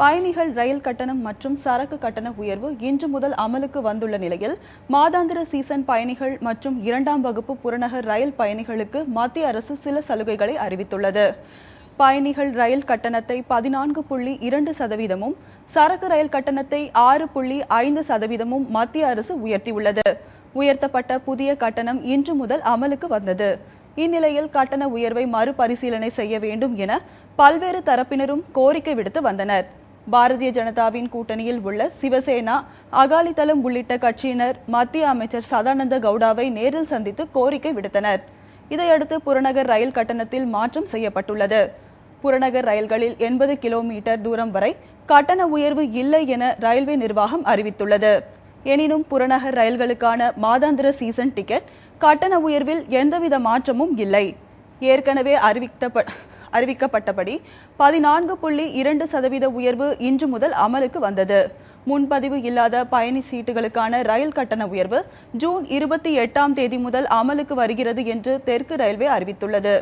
பயணிகள் ரயில் கட்டணம் மற்றும் சரக்கு கட்டண உயர்வு இன்று முதல் அமலுக்கு வந்துள்ள நிலையில் மாதாந்திர சீசன் பயணிகள் மற்றும் இரண்டாம் வகுப்பு புறநகர் ரயில் பயணிகளுக்கு மத்திய அரசு சில சலுகைகளை அறிவித்துள்ளது. பயணிகள் ரயில் கட்டணத்தை பதினான்கு புள்ளி இரண்டு சதவீதமும் சரக்கு ரயில் கட்டணத்தை ஆறு புள்ளி ஐந்து சதவீதமும் மத்திய அரசு உயர்த்தியுள்ளது. உயர்த்தப்பட்ட புதிய கட்டணம் இன்று முதல் அமலுக்கு வந்தது. இந்நிலையில் கட்டண உயர்வை மறுபரிசீலனை செய்ய வேண்டும் என பல்வேறு தரப்பினரும் கோரிக்கை விடுத்து வந்தனர். பாரதிய ஜனதாவின் கூட்டணியில் உள்ள சிவசேனா அகாலிதளம் உள்ளிட்ட கட்சியினர் மத்திய அமைச்சர் சதானந்த கவுடாவை நேரில் சந்தித்து கோரிக்கை விடுத்தனர். இதையடுத்து புறநகர் ரயில் கட்டணத்தில் மாற்றம் செய்யப்பட்டுள்ளது. புறநகர் ரயில்களில் எண்பது கிலோமீட்டர் தூரம் வரை கட்டண உயர்வு இல்லை என ரயில்வே நிர்வாகம் அறிவித்துள்ளது. எனினும் புறநகர் ரயில்களுக்கான மாதாந்திர சீசன் டிக்கெட் கட்டண உயர்வில் எந்தவித மாற்றமும் இல்லை. ஏற்கனவே அறிவிக்கப்பட்ட அறிவிக்கப்பட்டபடி பதினான்கு புள்ளி இரண்டு சதவீத உயர்வு இன்று முதல் அமலுக்கு வந்தது. முன்பதிவு இல்லாத பயணி சீட்டுகளுக்கான ரயில் கட்டண உயர்வு ஜூன் இருபத்தி எட்டாம் தேதி முதல் அமலுக்கு வருகிறது என்று தெற்கு ரயில்வே அறிவித்துள்ளது.